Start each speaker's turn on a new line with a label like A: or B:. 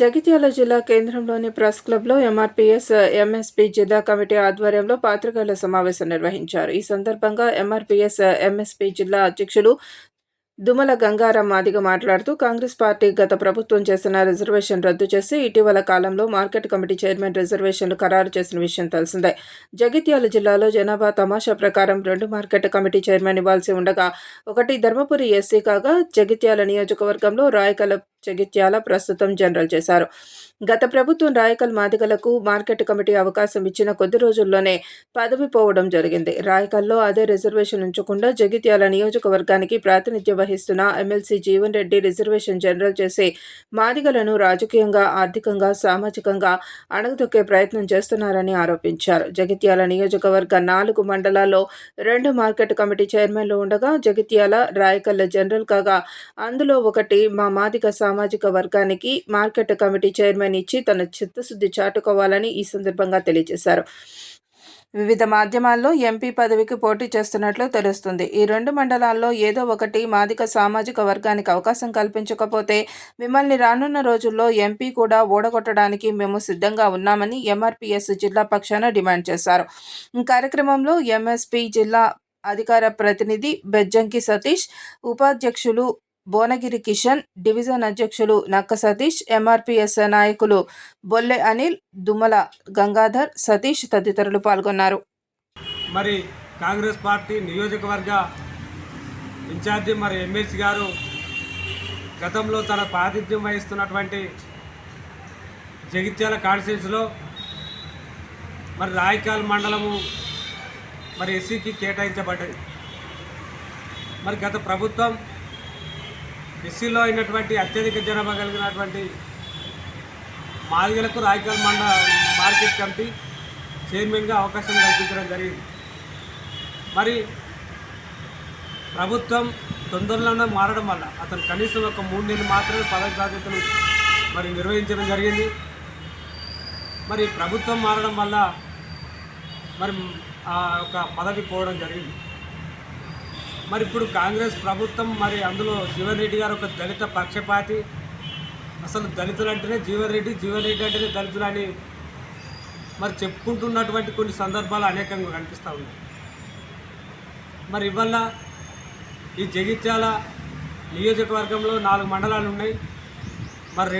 A: జగిత్యాల జిల్లా కేంద్రంలోని ప్రెస్ క్లబ్లో ఎంఆర్పీఎస్ ఎంఎస్పీ జిల్లా కమిటీ ఆధ్వర్యంలో పాత్రికేయుల సమావేశం నిర్వహించారు. ఈ సందర్భంగా ఎంఆర్పీఎస్ ఎంఎస్పీ జిల్లా అధ్యక్షులు దుమల గంగారాం మాదిగ మాట్లాడుతూ కాంగ్రెస్ పార్టీ గత ప్రభుత్వం చేసిన రిజర్వేషన్ రద్దు చేసి ఇటీవల కాలంలో మార్కెట్ కమిటీ చైర్మన్ రిజర్వేషన్లు ఖరారు చేసిన విషయం తెలిసిందే. జగిత్యాల జిల్లాలో జనాభా తమాషా ప్రకారం రెండు మార్కెట్ కమిటీ చైర్మన్ ఇవ్వాల్సి ఉండగా ఒకటి ధర్మపురి ఎస్సీ కాగా జగిత్యాల నియోజకవర్గంలో రాయకల జగిత్యాల ప్రస్తుతం జనరల్ చేశారు. గత ప్రభుత్వం రాయకల్ మాదిగలకు మార్కెట్ కమిటీ అవకాశం ఇచ్చిన కొద్ది రోజుల్లోనే పదవి పోవడం జరిగింది. రాయకల్లో అదే రిజర్వేషన్ ఉంచకుండా జగిత్యాల నియోజకవర్గానికి ప్రాతినిధ్యం వహిస్తున్న MLC Jeevan Reddy reservation general చేసి మాదిగలను రాజకీయంగా ఆర్థికంగా సామాజికంగా అణగదొక్కే ప్రయత్నం చేస్తున్నారని ఆరోపించారు. జగిత్యాల నియోజకవర్గ నాలుగు మండలాల్లో రెండు మార్కెట్ కమిటీ చైర్మన్లు ఉండగా జగిత్యాల రాయకల్ జనరల్ కాగా అందులో ఒకటి మా మాదిగ సామాజిక వర్గానికి మార్కెట్ కమిటీ చైర్మన్ ఇచ్చి తన చిత్తశుద్ధి చాటుకోవాలని ఈ సందర్భంగా తెలియజేశారు. వివిధ మాధ్యమాల్లో ఎంపీ పదవికి పోటీ చేస్తున్నట్లు తెలుస్తుంది. ఈ రెండు మండలాల్లో ఏదో ఒకటి మాదిక సామాజిక వర్గానికి అవకాశం కల్పించకపోతే మిమ్మల్ని రానున్న రోజుల్లో ఎంపీ కూడా ఓడగొట్టడానికి మేము సిద్ధంగా ఉన్నామని ఎంఆర్పీఎస్ జిల్లా పక్షాన డిమాండ్ చేశారు. ఈ కార్యక్రమంలో ఎంఎస్పీ జిల్లా అధికార ప్రతినిధి బెజ్జంకి సతీష్ ఉపాధ్యక్షులు భువనగిరి కిషన్ డివిజన్ అధ్యక్షులు నక్క సతీష్ ఎంఆర్పిఎస్ నాయకులు బొల్లె అనిల్ దుమ్మల గంగాధర్ సతీష్ తదితరులు పాల్గొన్నారు.
B: మరి కాంగ్రెస్ పార్టీ నియోజకవర్గ ఇన్ఛార్జి మరి ఎమ్మెల్సీ గారు గతంలో తన ప్రాతిథ్యం వహిస్తున్నటువంటి జగిత్యాల కాన్స్టిట్యూన్సీలో మరి రాయకాల్ మండలము మరి ఎస్సీకి కేటాయించబడ్డది. మరి గత ప్రభుత్వం ఎస్సీలో అయినటువంటి అత్యధిక జనాభా కలిగినటువంటి మాదిగలకు రాయకల్ మండ మార్కెట్ కమిటీ చైర్మన్గా అవకాశం కల్పించడం జరిగింది. మరి ప్రభుత్వం తొందరలోనే మారడం వల్ల అతను కనీసం ఒక మూడు నెలలు మాత్రమే పదవి బాధ్యతలు మరి నిర్వహించడం జరిగింది. మరి ప్రభుత్వం మారడం వల్ల మరి ఆ యొక్క పదవి పోవడం జరిగింది. మరి ఇప్పుడు కాంగ్రెస్ ప్రభుత్వం మరి అందులో జీవన్ రెడ్డి గారు ఒక దళిత పక్షపాతి. అసలు దళితులు అంటేనే జీవన్ రెడ్డి జీవన్ రెడ్డి అంటేనే దళితులు అని మరి చెప్పుకుంటున్నటువంటి కొన్ని సందర్భాలు అనేకంగా కనిపిస్తూ ఉన్నాయి. మరి ఇవల్ల ఈ జగిత్యాల నియోజకవర్గంలో నాలుగు మండలాలు ఉన్నాయి. మరి